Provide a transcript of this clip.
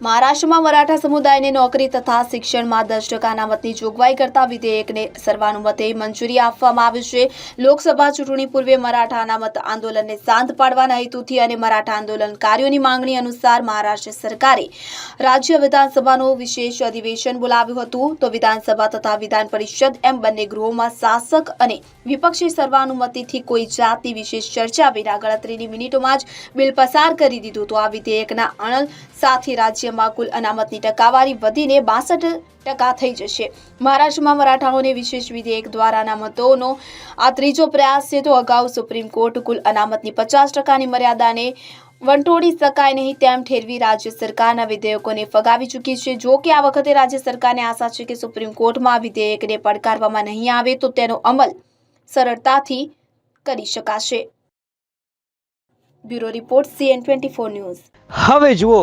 મહારાષ્ટ્રમાં મરાઠા સમુદાયને નોકરી તથા શિક્ષણમાં દસ ટકા અનામતની જોગવાઈ કરતા વિધેયકને સર્વાનુમતે મંજૂરી આપવામાં આવી છે. લોકસભા ચૂંટણી પૂર્વે મરાઠા અનામત આંદોલનને શાંત પાડવાના હેતુથી અને મરાઠા આંદોલનકારીઓની માંગણી અનુસાર મહારાષ્ટ્ર સરકારે રાજ્ય વિધાનસભાનું વિશેષ અધિવેશન બોલાવ્યું હતું. તો વિધાનસભા તથા વિધાન પરિષદ એમ બંને ગૃહોમાં શાસક અને વિપક્ષી સર્વાનુમતિથી કોઈ જાતની વિશેષ ચર્ચા વિના ગણતરીની મિનિટોમાં જ બિલ પસાર કરી દીધું તો આ વિધેયકના અણલ સાથે રાજ્યમાં કુલ અનામતની ટકાવારી વધીને બાસઠ ટકા થઈ જશે. મહારાષ્ટ્રમાં મરાઠાઓને વિશેષ વિધેયક દ્વારા અનામતોનો આ ત્રીજો પ્રયાસ છે, તો અગાઉ સુપ્રીમ કોર્ટ કુલ અનામતની પચાસ ટકાની મર્યાદાને વંટોળી શકાય નહીં તેમ ઠેરવી રાજ્ય સરકારના વિધેયકોને ફગાવી ચૂકી છે. જો કે આ વખતે રાજ્ય સરકારને આશા છે કે સુપ્રીમ કોર્ટમાં વિધેયકને પડકારવામાં નહીં આવે, તો તેનો અમલ સરળતાથી કરી શકાશે. Bureau report, CN twenty news. હવે જુઓ